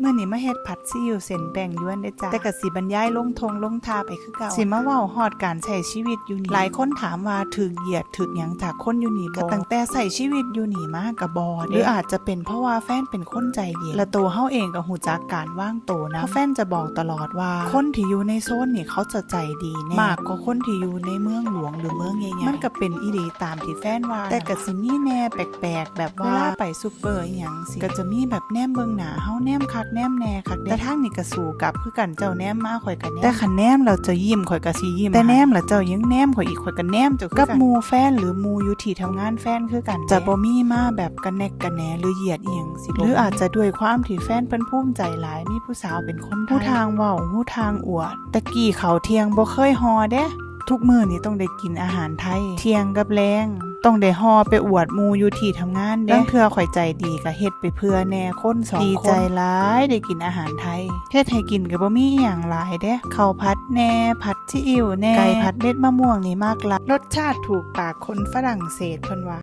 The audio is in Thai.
เมื่อนี้มาเฮ็ดผัดซีอิ๊วเส้นแป้งยวนได้อจ้ะแต่ก็สิบรรยายลงทงลงทาไปคือเก่าสิมาเว้าฮอดการใช้ชีวิตอยู่นี่หลายคนถามว่าถึกเหยียดถึกหยังจากคนอยู่นี่บ่ก็ตั้งแต่ใส่ชีวิตอยู่นี่มาก็บ่หรืออาจจะเป็นเพราะว่าแฟนเป็นคนใจเย็นและตัวเฮาเองก็ฮู้จักการวางโตวนะเพราะแฟนจะบอกตลอดว่า คนที่อยู่ในโซนนี่เขาจะใจดีแน่มากกว่าคนที่อยู่ในเมืองหลวงหรือเมืองใหญ่ๆมันก็เป็นอีหลีตามที่แฟนว่าแต่ก็สิมีแน่แปลกๆ แบบว่าเวลาไปซูเปอร์อหยังสิก็จะมีแบบแนมเบิ่งหน้าเฮาแนมคักแนมแน่คักเด้แต่ทางนี่ก็สู้กลับคือกันเจ้าแนมมาข่อยก็แนมแต่คันแนมเราจะยิ้มข่อยก็สิยิ้มแต่แนมแล้วเจ้ายังแนมข่อยอีกข่อยก็แนมเจ้าคือกันกับหมู่แฟนหรือหมู่อยู่ที่ทำงานแฟนคือกันจะบ่มีมาแบบกันแนกกันแหนหรือเหยียดอีหยังสิบ่หรืออาจจะด้วยความที่แฟนเพิ่นภูมิใจหลายมีผู้สาวเป็นคนไทยผู้ทางเว้าผู้ทางอวดตะกี้เขาวเที่ยงบ่เคยฮอเด้ทุกมื้อนี้ต้องได้กินอาหารไทย เที่ยงกับแรง ต้องได้ฮอไปอวดหมูอยู่ที่ทำงานเด้เพื่อข่อยใจดีก็เฮ็ดไปเพื่อแน่คนสองคนดีใจหลายได้กินอาหารไทยเฮ็ดให้กินก็บ่มีอหย่างหลายเด้ข้าวผัดแหน่ผัดซีอิ๊วแหน่ไก่ผัดเม็ดมะม่วงนี่มากละรสชาติถูกปากคนฝรั่งเศสเพิ่นว่า